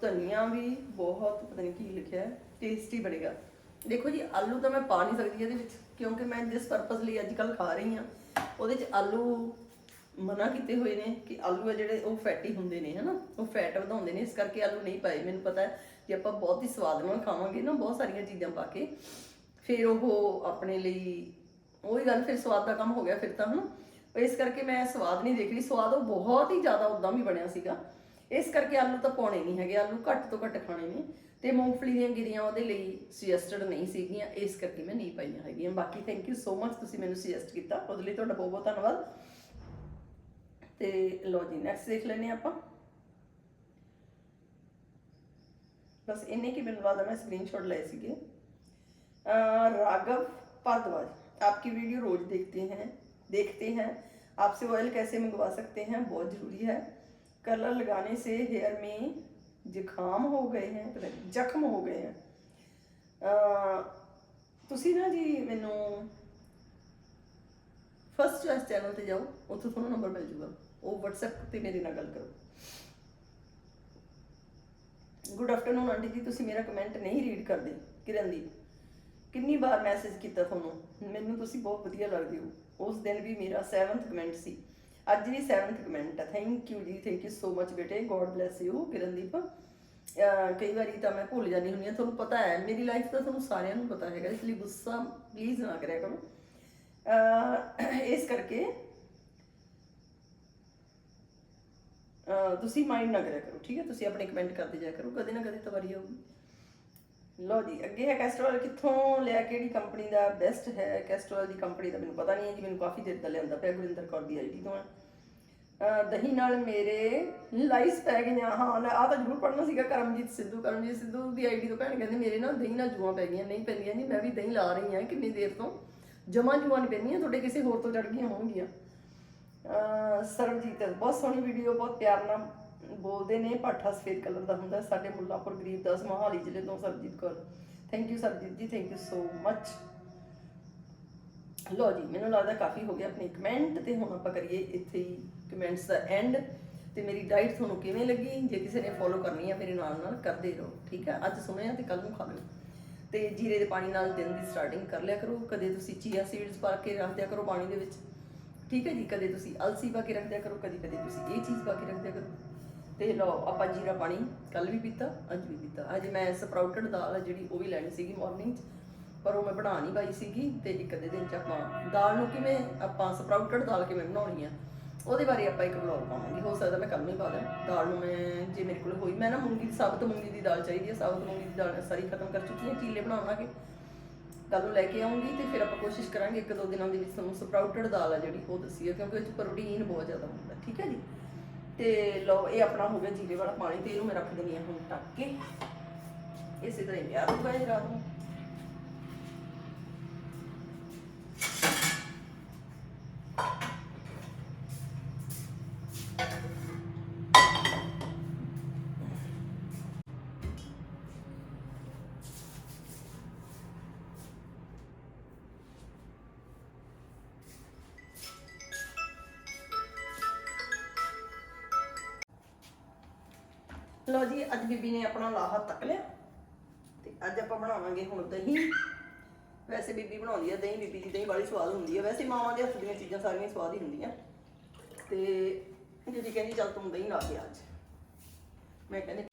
S2: ਧਨੀਆ ਵੀ, ਬਹੁਤ ਪਤਾ ਨਹੀਂ ਕੀ ਲਿਖਿਆ ਟੇਸਟੀ ਬਣੇਗਾ। ਦੇਖੋ ਜੀ, ਆਲੂ ਤਾਂ ਮੈਂ ਪਾ ਨਹੀਂ ਸਕਦੀ ਇਹਦੇ ਵਿੱਚ, ਕਿਉਂਕਿ ਮੈਂ ਜਿਸ ਪਰਪਸ ਲਈ ਅੱਜ ਕੱਲ ਖਾ ਰਹੀ ਹਾਂ, ਉਹਦੇ 'ਚ ਆਲੂ ਮਨਾ ਕੀਤੇ ਹੋਏ ਨੇ ਕਿ ਆਲੂ ਆ ਜਿਹੜੇ ਉਹ ਫੈਟੀ ਹੁੰਦੇ ਨੇ, ਹਨਾ? ਉਹ ਫੈਟ ਵਧਾਉਂਦੇ ਨੇ, ਇਸ ਕਰਕੇ ਆਲੂ ਨਹੀਂ ਪਾਏ। ਮੈਨੂੰ ਪਤਾ ਹੈ ਜੇ ਆਪਾਂ ਬਹੁਤ ਹੀ ਸਵਾਦ ਨਾਲ ਖਾਵਾਂਗੇ ਨਾ, ਬਹੁਤ ਸਾਰੀਆਂ ਚੀਜ਼ਾਂ ਪਾ ਕੇ, ਫਿਰ ਉਹ ਆਪਣੇ ਲਈ, ਉਹੀ ਗੱਲ ਫਿਰ ਸਵਾਦ ਦਾ ਕੰਮ ਹੋ ਗਿਆ ਫਿਰ ਤਾਂ, ਹਨਾ? ਇਸ ਕਰਕੇ ਮੈਂ ਸਵਾਦ ਨਹੀਂ ਦੇਖ ਲਈ ਸਵਾਦ ਉਹ ਬਹੁਤ ਹੀ ਜ਼ਿਆਦਾ ਉਦਾਂ ਵੀ ਬਣਿਆ ਸੀਗਾ। ਇਸ ਕਰਕੇ ਆਲੂ ਤਾਂ ਪਾਉਣੇ ਨਹੀਂ ਹੈਗੇ। ਆਲੂ ਘੱਟ ਤੋਂ ਘੱਟ ਖਾਣੇ ਨੇ। ਤੇ ਮੂੰਗਫਲੀ ਦੀਆਂ ਗਿਰੀਆਂ ਉਹਦੇ ਲਈ ਸੁਜੈਸਟਡ ਨਹੀਂ ਸੀਗੀਆਂ, ਇਸ ਕਰਕੇ ਮੈਂ ਨਹੀਂ ਪਾਈਆਂ ਹੈਗੀਆਂ। ਬਾਕੀ ਥੈਂਕ ਯੂ ਸੋ ਮਚ ਤੁਸੀਂ ਮੈਨੂੰ ਸੁਜੈਸਟ ਕੀਤਾ। ਉਹਦੇ ਲਈ ਤੁਹਾਡਾ ਬਹੁਤ ਬਹੁਤ ਧੰਨਵਾਦ। ਤੇ ਲੋ ਜੀ ਨੈਕਸਟ ਦੇਖ ਲੈਨੇ ਆਪਾਂ। ਬਸ ਇੰਨੇ ਕਿ ਮੈਨੂੰ ਲੱਗਦਾ ਮੈਂ ਸਕਰੀਨਸ਼ਾਟ ਲਏ ਸੀਗੇ। राघव भारद्वाज आपकी वीडियो रोज देखते हैं देखते हैं आपसे ऑयल कैसे मंगवा सकते हैं बहुत ज़रूरी है कलर लगाने से हेयर में ਜ਼ੁਕਾਮ ਹੋ ਗਏ ਹੈ ਜ਼ਖਮ ਹੋ ਗਏ ਹੈ। ਤੁਸੀਂ ਨਾ ਜੀ ਮੈਨੂੰ ਫਸਟ ਚੋਇਸ ਚੈਨਲ ਤੇ ਜਾਓ, ਉੱਥੇ ਤੁਹਾਨੂੰ ਨੰਬਰ ਮਿਲ ਜੂਗਾ। ਉਹ WhatsApp ਤੇ ਮੇਰੇ ਨਾਲ ਗੱਲ ਕਰੋ। ਗੁੱਡ ਆਫਟਰਨੂਨ ਆਂਟੀ ਜੀ, ਤੁਸੀਂ ਮੇਰਾ ਕਮੈਂਟ ਨਹੀਂ ਰੀਡ ਕਰਦੇ, ਕਿਰਨ ਦੀ। ਕਿੰਨੀ ਵਾਰ ਮੈਸੇਜ ਕੀਤਾ ਤੁਹਾਨੂੰ? ਮੈਨੂੰ ਤੁਸੀਂ ਬਹੁਤ ਵਧੀਆ ਲੱਗਦੇ ਹੋ। ਉਸ ਦਿਨ ਵੀ ਮੇਰਾ 7th ਕਮੈਂਟ ਸੀ। ਅੱਜ ਵੀ 7th ਕਮੈਂਟ ਹੈ ਥੈਂਕ ਯੂ ਜੀ ਥੈਂਕ ਯੂ ਸੋ ਮਚ ਬੇਟੇ। God bless you Kirandeep. ਕਈ ਵਾਰੀ ਤਾਂ ਮੈਂ ਭੁੱਲ ਜਾਂਦੀ ਹੁੰਦੀ ਹਾਂ, ਤੁਹਾਨੂੰ ਪਤਾ ਹੈ, ਮੇਰੀ ਲਾਈਫ ਦਾ ਤੁਹਾਨੂੰ ਸਾਰਿਆਂ ਨੂੰ ਪਤਾ ਹੈਗਾ, ਇਸ ਲਈ ਗੁੱਸਾ ਪਲੀਜ਼ ਨਾ ਕਰਿਆ ਕਰੋ। ਅਹ, ਇਸ ਕਰਕੇ, ਅਹ, ਤੁਸੀਂ ਮਾਈਂਡ ਨਾ ਕਰਿਆ ਕਰੋ, ਠੀਕ ਹੈ? ਤੁਸੀਂ ਆਪਣੇ ਕਮੈਂਟ ਕਰਦੇ ਜਾਇਆ ਕਰੋ, ਕਦੇ ਨਾ ਕਦੇ ਤਾਂ ਆਊਗੀ। ਲਓ ਜੀ, ਅੱਗੇ ਹੈ ਕੈਸਟਰੋਲ ਕਿੱਥੋਂ ਲਿਆ, ਕਿਹੜੀ ਕੰਪਨੀ ਦਾ ਬੈਸਟ ਹੈ ਕੈਸਟਰੋਲ ਦੀ ਕੰਪਨੀ ਦਾ ਮੈਨੂੰ ਪਤਾ ਨਹੀਂ ਹੈ ਜੀ, ਮੈਨੂੰ ਕਾਫੀ ਦੇਰ ਦਾ ਲਿਆਂਦਾ ਪਿਆ ਗੁਰਿੰਦਰ ਕੌਰ ਦੀ ਆਈਡੀ ਤੋਂ। ਹੈ ਦਹੀਂ ਨਾਲ ਮੇਰੇ ਲਾਈਸ ਪੈ ਗਈਆਂ ਹਾਂ ਲੈ ਆ ਤਾਂ ਜ਼ਰੂਰ ਪੜਨਾ ਸੀਗਾ, ਕਰਮਜੀਤ ਸਿੱਧੂ ਕਰਮਜੀਤ ਸਿੱਧੂ ਦੀ ਆਈਡੀ ਤੋਂ ਭੈਣ ਕਹਿੰਦੇ ਮੇਰੇ ਨਾਲ ਦਹੀਂ ਨਾਲ ਜੂਆਂ ਪੈ ਗਈਆਂ, ਨਹੀਂ ਪੈਂਦੀਆਂ ਜੀ, ਮੈਂ ਵੀ ਦਹੀਂ ਲਾ ਰਹੀ ਹਾਂ, ਕਿੰਨੀ ਦੇਰ ਤੋਂ? ਜਮਾਂ ਜੂਆਂ ਨਹੀਂ ਪੈਂਦੀਆਂ, ਤੁਹਾਡੇ ਕਿਸੇ ਹੋਰ ਤੋਂ ਚੜ ਗਈਆਂ ਹੋਣਗੀਆਂ। ਸਰਬਜੀਤ, ਬਹੁਤ ਸੋਹਣੀ ਵੀਡੀਓ ਬਹੁਤ ਪਿਆਰ ਨਾਲ ਬੋਲਦੇ ਨੇ ਪਾਠਾ ਸਫੇਦ ਕਲਰ ਦਾ ਹੁੰਦਾ। ਸਾਡੇ ਮੁੱਲਾਪੁਰ ਗਰੀਬਦਾਸ ਮੋਹਾਲੀ ਜ਼ਿਲ੍ਹੇ ਤੋਂ Sarabjit Kaur. Thank you Sarabjit ji thank you so much ਲੋ ਜੀ, ਮੈਨੂੰ ਲੱਗਦਾ ਕਾਫੀ ਹੋ ਗਿਆ ਆਪਣੇ ਕਮੈਂਟ ਤੇ ਹੁਣ ਆਪਾਂ ਕਰੀਏ ਇੱਥੇ ਹੀ ਕਮੈਂਟਸ ਦਾ ਐਂਡ ਤੇ ਮੇਰੀ ਡਾਈਟ ਤੁਹਾਨੂੰ ਕਿਵੇਂ ਲੱਗੀ? ਜੇ ਕਿਸੇ ਨੇ ਫੋਲੋ ਕਰਨੀ ਹੈ ਮੇਰੇ ਨਾਲ ਨਾਲ ਕਰਦੇ ਰਹੋ, ਠੀਕ ਹੈ ਅੱਜ ਸੁਣਿਆ ਤੇ ਕੱਲ ਨੂੰ ਖਾ ਲਿਓ। ਤੇ ਜੀਰੇ ਦੇ ਪਾਣੀ ਨਾਲ ਦਿਨ ਦੀ ਸਟਾਰਟਿੰਗ ਕਰ ਲਿਆ ਕਰੋ। ਕਦੇ ਤੁਸੀਂ ਚੀਆ ਸੀਡਸ ਪਾ ਕੇ ਰੱਖ ਦਿਆ ਕਰੋ ਪਾਣੀ ਦੇ ਵਿੱਚ। ਠੀਕ ਹੈ ਜੀ, ਕਦੇ ਤੁਸੀਂ ਅਲਸੀ ਪਾ ਕੇ ਰੱਖ ਦਿਆ ਕਰੋ ਕਦੀ ਕਦੇ ਤੁਸੀਂ ਇਹ ਚੀਜ਼ ਪਾ ਕੇ ਰੱਖ ਦਿਆ ਕਰੋ। ਤੇ ਲਓ, ਆਪਾਂ ਜੀਰਾ ਪਾਣੀ ਕੱਲ ਵੀ ਪੀਤਾ, ਅੱਜ ਵੀ ਪੀਤਾ। ਅੱਜ ਮੈਂ ਸਪਰਾਊਟਡ ਦਾਲ ਆ ਜਿਹੜੀ, ਉਹ ਵੀ ਲੈਣੀ ਸੀਗੀ ਮਾਰਨਿੰਗ 'ਚ, ਪਰ ਉਹ ਮੈਂ ਬਣਾ ਨਹੀਂ ਪਾਈ ਸੀਗੀ ਤੇ ਇੱਕ ਅੱਧੇ ਦਿਨ 'ਚ ਆਪਾਂ ਦਾਲ ਨੂੰ ਕਿਵੇਂ, ਆਪਾਂ ਸਪਰਾਊਟਡ ਦਾਲ ਕਿਵੇਂ ਬਣਾਉਣੀ ਆ, ਉਹਦੇ ਬਾਰੇ ਆਪਾਂ ਇੱਕ ਵਲੌਗ ਪਾਵਾਂਗੇ। ਹੋ ਸਕਦਾ ਮੈਂ ਕੱਲ ਨੂੰ ਹੀ ਪਾ ਦਾਂ। ਦਾਲ ਨੂੰ ਮੈਂ, ਜੇ ਮੇਰੇ ਕੋਲ ਹੋਈ, ਮੈਂ ਨਾ ਮੂੰਗੀ ਦੀ, ਸਾਬਤ ਮੂੰਗੀ ਦੀ ਦਾਲ ਚਾਹੀਦੀ ਹੈ ਸਾਬਤ ਮੂੰਗੀ ਦੀ ਦਾਲ ਸਾਰੀ ਖਤਮ ਕਰ ਚੁੱਕੀ ਹਾਂ ਚੀਲੇ ਬਣਾਵਾਂਗੇ ਕੱਲ ਨੂੰ ਲੈ ਕੇ ਆਉਂਗੀ ਤੇ ਫਿਰ ਆਪਾਂ ਕੋਸ਼ਿਸ਼ ਕਰਾਂਗੇ ਇੱਕ ਦੋ ਦਿਨਾਂ ਦੇ ਵਿੱਚ ਤੁਹਾਨੂੰ ਸਪਰਾਊਟਡ ਦਾਲ ਆ ਜਿਹੜੀ, ਉਹ ਦੱਸੀ ਕਿਉਂਕਿ ਉਹ 'ਚ ਪ੍ਰੋਟੀਨ ਬਹੁਤ ਜ਼ਿਆਦਾ ਹੁੰਦਾ, ਠੀਕ ਹੈ ਜੀ? ਤੇ ਲਓ, ਇਹ ਆਪਣਾ ਹੋ ਗਿਆ ਜੀਰੇ ਵਾਲਾ ਪਾਣੀ, ਤੇ ਇਹਨੂੰ ਮੈਂ ਰੱਖ ਦਿੰਦੀ ਹਾਂ ਹੁਣ ਟੱਕ ਕੇ। ਇਸੇ ਤਰ੍ਹਾਂ ਹੀ ਪਿਆ ਰਹੂਗਾ ਇਹ ਰਾਤ ਨੂੰ ਲਓ ਜੀ, ਅੱਜ ਬੀਬੀ ਨੇ ਆਪਣਾ ਲਾਹਾ ਤੱਕ ਲਿਆ। ਤੇ ਅੱਜ ਆਪਾਂ ਬਣਾਵਾਂਗੇ ਹੁਣ ਦਹੀਂ। ਵੈਸੇ ਬੀਬੀ ਬਣਾਉਂਦੀ ਆ ਦਹੀਂ, ਬੀਬੀ ਦੀ ਦਹੀਂ ਬੜੀ ਸਵਾਦ ਹੁੰਦੀ ਆ। ਵੈਸੇ ਮਾਵਾਂ ਦੇ ਹੱਥ ਦੀਆਂ ਚੀਜ਼ਾਂ ਸਾਰੀਆਂ ਸਵਾਦ ਹੀ ਹੁੰਦੀਆਂ। ਤੇ ਜਿਹੜੀ ਕਹਿੰਦੀ, ਚੱਲ ਤੂੰ ਦਹੀਂ ਲਾ ਕੇ ਅੱਜ। ਮੈਂ ਕਹਿੰਦੀ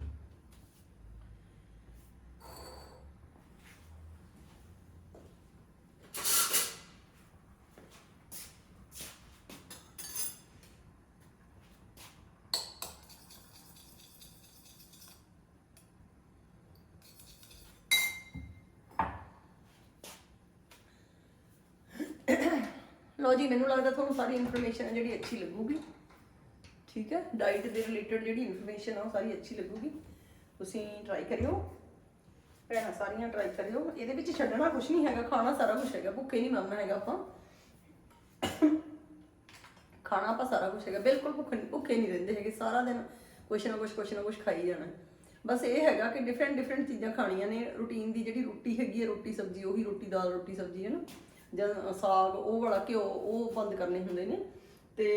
S2: ਲਓ ਜੀ, ਮੈਨੂੰ ਲੱਗਦਾ ਤੁਹਾਨੂੰ ਸਾਰੀ ਇਨਫੋਰਮੇਸ਼ਨ ਹੈ ਜਿਹੜੀ ਅੱਛੀ ਲੱਗੂਗੀ। ਠੀਕ ਹੈ? ਡਾਈਟ ਦੇ ਰਿਲੇਟਡ ਜਿਹੜੀ ਇਨਫੋਰਮੇਸ਼ਨ ਆ, ਉਹ ਸਾਰੀ ਅੱਛੀ ਲੱਗੂਗੀ। ਤੁਸੀਂ ਟਰਾਈ ਕਰਿਓ। ਭੈਣਾਂ, ਸਾਰੀਆਂ ਟਰਾਈ ਕਰਿਓ। ਇਹਦੇ ਵਿੱਚ ਛੱਡਣਾ ਕੁਝ ਨਹੀਂ ਹੈਗਾ, ਖਾਣਾ ਸਾਰਾ ਕੁਝ ਹੈਗਾ, ਭੁੱਖੇ ਨਹੀਂ ਮਰਨਾ ਹੈਗਾ ਆਪਾਂ। ਖਾਣਾ ਆਪਾਂ ਸਾਰਾ ਕੁਝ ਹੈਗਾ, ਬਿਲਕੁਲ ਭੁੱਖੇ ਭੁੱਖੇ ਨਹੀਂ ਰਹਿੰਦੇ ਹੈਗੇ, ਸਾਰਾ ਦਿਨ ਕੁਛ ਨਾ ਕੁਛ ਕੁਛ ਨਾ ਕੁਛ ਖਾਈ ਜਾਣਾ। ਬਸ ਇਹ ਹੈਗਾ ਕਿ ਡਿਫਰੈਂਟ ਡਿਫਰੈਂਟ ਚੀਜ਼ਾਂ ਖਾਣੀਆਂ ਨੇ ਰੂਟੀਨ ਦੀ ਜਿਹੜੀ ਰੋਟੀ ਹੈਗੀ ਹੈ, ਰੋਟੀ ਸਬਜ਼ੀ, ਉਹੀ ਰੋਟੀ, ਦਾਲ, ਰੋਟੀ, ਸਬਜ਼ੀ, ਹੈ ਨਾ? ਜਾਂ ਸਾਗ ਉਹ ਵਾਲਾ ਘਿਓ ਉਹ ਬੰਦ ਕਰਨੇ ਹੁੰਦੇ ਨੇ ਤੇ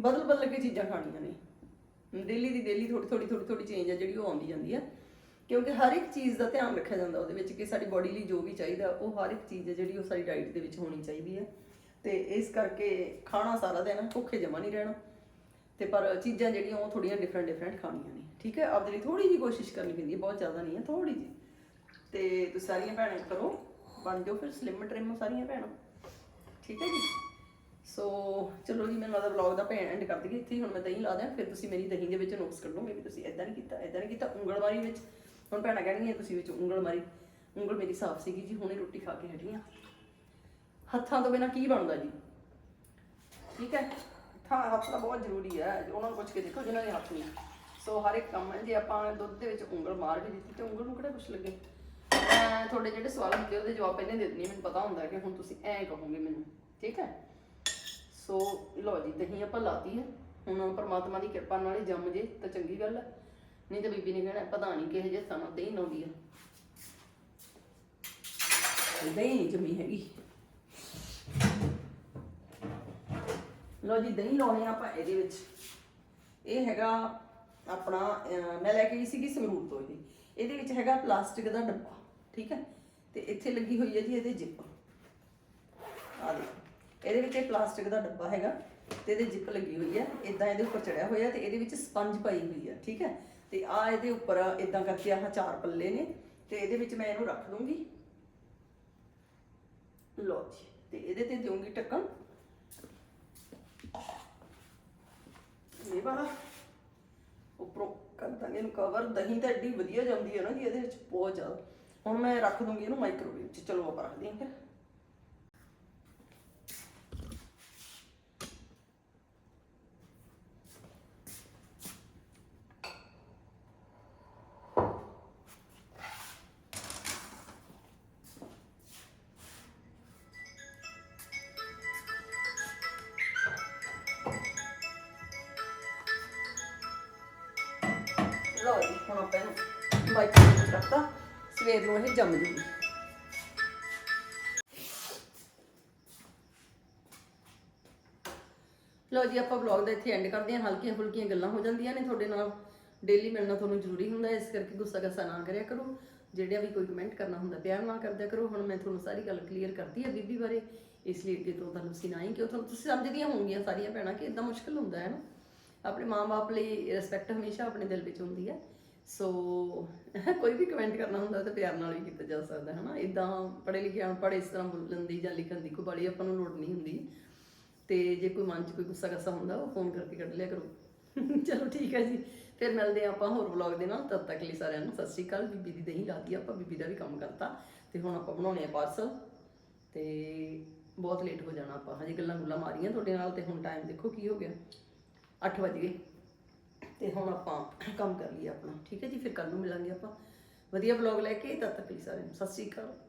S2: ਬਦਲ ਬਦਲ ਕੇ ਚੀਜ਼ਾਂ ਖਾਣੀਆਂ ਨੇ। ਡੇਲੀ ਦੀ ਡੇਲੀ ਥੋੜੀ ਥੋੜੀ ਥੋੜੀ ਥੋੜੀ ਚੇਂਜ ਹੈ ਜਿਹੜੀ ਉਹ ਆਉਂਦੀ ਜਾਂਦੀ ਹੈ ਕਿਉਂਕਿ ਹਰ ਇੱਕ ਚੀਜ਼ ਦਾ ਧਿਆਨ ਰੱਖਿਆ ਜਾਂਦਾ ਉਹਦੇ ਵਿੱਚ ਕਿ ਸਾਡੀ ਬਾਡੀ ਲਈ ਜੋ ਵੀ ਚਾਹੀਦਾ ਉਹ ਹਰ ਇੱਕ ਚੀਜ਼ ਹੈ ਜਿਹੜੀ ਉਹ ਸਾਡੀ ਡਾਈਟ ਦੇ ਵਿੱਚ ਹੋਣੀ ਚਾਹੀਦੀ ਹੈ ਤੇ ਇਸ ਕਰਕੇ ਖਾਣਾ ਸਾਰਾ ਦਿਨ ਭੁੱਖੇ ਜਮਾ ਨਹੀਂ ਰਹਿਣਾ। ਤੇ ਪਰ ਚੀਜ਼ਾਂ ਜਿਹੜੀਆਂ ਉਹ ਥੋੜੀਆਂ ਡਿਫਰੈਂਟ ਡਿਫਰੈਂਟ ਖਾਣੀਆਂ ਨੇ, ਠੀਕ ਹੈ? ਆਪਦੇ ਲਈ ਥੋੜੀ ਜਿਹੀ ਕੋਸ਼ਿਸ਼ ਕਰਨੀ ਪੈਂਦੀ ਹੈ, ਬਹੁਤ ਜ਼ਿਆਦਾ ਨਹੀਂ ਹੈ ਥੋੜੀ ਜਿਹੀ। ਤੇ ਤੁਸੀਂ ਸਾਰੀਆਂ ਭੈਣਾਂ ਕਰੋ। ਬਣ ਜਾਓ, ਫਿਰ ਸਲਿਮ ਟ੍ਰਿਮ ਸਾਰੀਆਂ ਭੈਣਾਂ। ਠੀਕ ਹੈ ਜੀ? ਸੋ ਚਲੋ ਜੀ, ਮੈਨੂੰ ਲੱਗਦਾ ਵਲੌਗ ਦਾ ਭੈਣ ਐਂਡ ਕਰ ਦਈਏ ਇੱਥੇ ਹੁਣ ਮੈਂ ਦਹੀਂ ਲਾ ਦਿਆਂ, ਫਿਰ ਤੁਸੀਂ ਮੇਰੀ ਦਹੀਂ ਦੇ ਵਿੱਚ ਨੋਟਸ ਕੱਢੋਗੇ ਵੀ ਤੁਸੀਂ ਇਦਾਂ ਨਹੀਂ ਕੀਤਾ ਇਦਾਂ ਨਹੀਂ ਕੀਤਾ ਉਂਗਲ ਮਾਰੀ ਵਿੱਚ, ਹੁਣ ਭੈਣਾਂ ਕਹਿਣਗੀਆਂ ਤੁਸੀਂ ਵਿੱਚ ਉਂਗਲ ਮਾਰੀ ਉਂਗਲ ਮੇਰੀ ਸਾਫ਼ ਸੀਗੀ ਜੀ, ਹੁਣੇ ਰੋਟੀ ਖਾ ਕੇ ਹਟੀਆਂ ਹੱਥਾਂ ਤੋਂ ਬਿਨਾ ਕੀ ਬਣਦਾ ਜੀ? ਠੀਕ ਹੈ? ਹੱਥਾਂ, ਹੱਥ ਤਾਂ ਬਹੁਤ ਜ਼ਰੂਰੀ ਹੈ, ਉਹਨਾਂ ਨੂੰ ਪੁੱਛ ਕੇ ਦੇਖੋ, ਜਿਨ੍ਹਾਂ ਦੇ ਹੱਥ ਨਹੀਂ। ਸੋ ਹਰ ਇੱਕ ਕੰਮ ਹੈ, ਜੇ ਆਪਾਂ ਦੁੱਧ ਦੇ ਵਿੱਚ ਉਂਗਲ ਮਾਰ ਵੀ ਦਿੱਤੀ, ਤੇ ਉਂਗਲ ਨੂੰ ਕਿਹੜਾ ਕੁਛ ਲੱਗੇ? ਮੈਂ ਤੁਹਾਡੇ ਜਿਹੜੇ ਸਵਾਲ ਹੁੰਦੇ ਉਹਦੇ ਜਵਾਬ ਪਹਿਲੇ ਦੇ ਦਿੰਦੀ ਹਾਂ, ਮੈਨੂੰ ਪਤਾ ਹੁੰਦਾ ਕਿ ਹੁਣ ਤੁਸੀਂ ਐਂ ਕਹੋਗੇ ਮੈਨੂੰ ਠੀਕ ਹੈ? ਸੋ ਲਓ ਜੀ ਦਹੀਂ ਆਪਾਂ ਲਾਤੀ ਹੈ। ਹੁਣ ਪ੍ਰਮਾਤਮਾ ਦੀ ਕਿਰਪਾ ਨਾਲ ਹੀ ਜੰਮ ਜੇ ਤਾਂ ਚੰਗੀ ਗੱਲ ਹੈ। ਨਹੀਂ ਤਾਂ ਬੀਬੀ ਨੇ ਕਹਿਣਾ ਪਤਾ ਨਹੀਂ ਕਿਹੋ ਜਿਹੇ ਸਾਨੂੰ ਦਹੀਂ ਲਾਉਂਦੀ ਆ ਦਹੀਂ ਨਹੀਂ ਜੰਮੀ ਹੈਗੀ। ਲਓ ਜੀ ਦਹੀਂ ਲਾਉਣੇ ਆ ਆਪਾਂ ਇਹਦੇ ਵਿੱਚ। ਇਹ ਹੈਗਾ ਆਪਣਾ ਅਹ, ਮੈਂ ਲੈ ਕੇ ਆਈ ਸੀਗੀ ਸੰਗਰੂਰ ਤੋਂ ਇਹਦੀ। ਇਹਦੇ ਵਿੱਚ ਹੈਗਾ ਪਲਾਸਟਿਕ ਦਾ ਡੱਬਾ। ਠੀਕ ਹੈ? ਤੇ ਇੱਥੇ ਲੱਗੀ ਹੋਈ ਹੈ ਜੀ ਇਹਦੇ ਜਿੱਪ। ਆ ਦੇਖੋ। ਇਹਦੇ ਵਿੱਚ ਇਹ ਪਲਾਸਟਿਕ ਦਾ ਡੱਬਾ ਹੈਗਾ ਤੇ ਇਹਦੇ ਜਿੱਪ ਲੱਗੀ ਹੋਈ ਹੈ। ਇਦਾਂ ਇਹਦੇ ਉੱਪਰ ਚੜਿਆ ਹੋਇਆ ਤੇ ਇਹਦੇ ਵਿੱਚ ਸਪੰਜ ਪਾਈ ਹੋਈ ਹੈ, ਠੀਕ ਹੈ? ਤੇ ਆ ਇਹਦੇ ਉੱਪਰ ਇਦਾਂ ਕਰਕੇ ਆਹ ਚਾਰ ਪੱਲੇ ਨੇ ਤੇ ਇਹਦੇ ਵਿੱਚ ਮੈਂ ਇਹਨੂੰ ਰੱਖ ਦੂੰਗੀ। ਲਓ ਜੀ, ਤੇ ਇਹਦੇ ਤੇ ਦਿਉਂਗੀ ਢੱਕਣ। ਇਹ ਵਾਲਾ। ਉੱਪਰੋਂ ਕਰ ਦਾਂਗੇ ਇਹਨੂੰ ਕਵਰ ਦਹੀਂ ਤਾਂ ਏਡੀ ਵਧੀਆ ਜਾਂਦੀ ਹੈ ਨਾ ਜੀ ਇਹਦੇ ਵਿੱਚ ਬਹੁਤ ਜ਼ਿਆਦਾ। ਹੁਣ ਮੈਂ ਰੱਖ ਦੂੰਗੀ ਇਹਨੂੰ ਮਾਈਕ੍ਰੋਵੇਵ 'ਚ ਚਲੋ ਆਪਾਂ ਰੱਖਦੇ ਹਾਂ ਫਿਰ ਲਓ ਜੀ ਹੁਣ ਆਪਾਂ ਇਹਨੂੰ ਮਾਈਕ੍ਰੋਵੇਵ ਵਿੱਚ ਰੱਖਤਾ ਸਵੇਰ ਨੂੰ ਇਹ ਜੰਮ ਜੂਗੀ। ਲਓ ਜੀ, ਆਪਾਂ ਵਲੌਗ ਦਾ ਇੱਥੇ ਐਂਡ ਕਰਦੇ ਹਾਂ। ਹਲਕੀਆਂ ਫੁਲਕੀਆਂ ਗੱਲਾਂ ਹੋ ਜਾਂਦੀਆਂ ਨੇ ਤੁਹਾਡੇ ਨਾਲ। ਡੇਲੀ ਮਿਲਣਾ ਤੁਹਾਨੂੰ ਜ਼ਰੂਰੀ ਹੁੰਦਾ ਇਸ ਕਰਕੇ ਗੁੱਸਾ ਗੱਸਾ ਨਾ ਕਰਿਆ ਕਰੋ। ਜਿਹੜਾ ਵੀ ਕੋਈ ਕਮੈਂਟ ਕਰਨਾ ਹੁੰਦਾ, ਪਿਆਰ ਨਾਲ ਕਰਦਿਆ ਕਰੋ। ਹੁਣ ਮੈਂ ਤੁਹਾਨੂੰ ਸਾਰੀ ਗੱਲ ਕਲੀਅਰ ਕਰਤੀ ਹੈ ਬੀਬੀ ਬਾਰੇ। ਇਸ ਲਈ ਅੱਗੇ ਤੋਂ ਤੁਹਾਨੂੰ ਸੀ ਨਾ ਹੀ ਕਿ ਉਹ ਤੁਹਾਨੂੰ ਤੁਸੀਂ ਸਮਝਦੀਆਂ ਹੋਣਗੀਆਂ ਸਾਰੀਆਂ ਭੈਣਾਂ ਕਿ ਇਦਾਂ ਮੁਸ਼ਕਲ ਹੁੰਦਾ ਹੈ ਨਾ। ਆਪਣੇ ਮਾਂ-ਬਾਪ ਲਈ ਰਿਸਪੈਕਟ ਹਮੇਸ਼ਾ ਆਪਣੇ ਦਿਲ ਵਿੱਚ ਹੁੰਦੀ ਹੈ। ਸੋ ਕੋਈ ਵੀ ਕਮੈਂਟ ਕਰਨਾ ਹੁੰਦਾ ਤਾਂ ਪਿਆਰ ਨਾਲ ਵੀ ਕੀਤਾ ਜਾ ਸਕਦਾ ਹੈ ਨਾ ਇਦਾਂ ਪੜ੍ਹੇ ਲਿਖੇ ਅਨਪੜ੍ਹ ਇਸ ਤਰ੍ਹਾਂ ਬੋਲਣ ਦੀ ਜਾਂ ਲਿਖਣ ਦੀ ਕੋਈ ਬੜੀ ਆਪਾਂ ਨੂੰ ਲੋੜ ਨਹੀਂ ਹੁੰਦੀ। ਤੇ ਜੇ ਕੋਈ ਮਨ 'ਚ ਕੋਈ ਗੁੱਸਾ ਗੱਸਾ ਹੁੰਦਾ, ਉਹ ਫੋਨ ਕਰਕੇ ਕੱਢ ਲਿਆ ਕਰੋ। ਚਲੋ ਠੀਕ ਹੈ ਜੀ। ਫਿਰ ਮਿਲਦੇ ਹਾਂ ਆਪਾਂ ਹੋਰ ਵਲੌਗ ਦੇ ਨਾਲ। ਤਦ ਤੱਕ ਲਈ ਸਾਰਿਆਂ ਨੂੰ ਸਤਿ ਸ਼੍ਰੀ ਅਕਾਲ। ਬੀਬੀ ਦੀ ਦਹੀਂ ਲਾਤੀ ਆਪਾਂ, ਬੀਬੀ ਦਾ ਵੀ ਕੰਮ ਕਰਤਾ। ਤੇ ਹੁਣ ਆਪਾਂ ਬਣਾਉਣੇ ਆ ਪਾਰਸਲ ਤੇ ਬਹੁਤ ਲੇਟ ਹੋ ਜਾਣਾ ਆਪਾਂ। ਹਜੇ ਗੱਲਾਂ ਗੁੱਲਾਂ ਮਾਰੀਆਂ ਤੁਹਾਡੇ ਨਾਲ ਤੇ ਹੁਣ ਟਾਈਮ ਦੇਖੋ ਕੀ ਹੋ ਗਿਆ। 8 ਵਜ ਗਏ। ਤੇ ਹੁਣ ਆਪਾਂ ਕੰਮ ਕਰ ਲਈਏ ਆਪਣਾ। ਠੀਕ ਹੈ ਜੀ, ਫਿਰ ਕੱਲ ਨੂੰ ਮਿਲਾਂਗੇ ਆਪਾਂ। ਵਧੀਆ ਵਲੌਗ ਲੈ ਕੇ, ਤਦ ਤੱਕ ਲਈ ਸਾਰਿਆਂ ਨੂੰ। ਸਤਿ ਸ਼੍ਰੀ ਅਕਾਲ।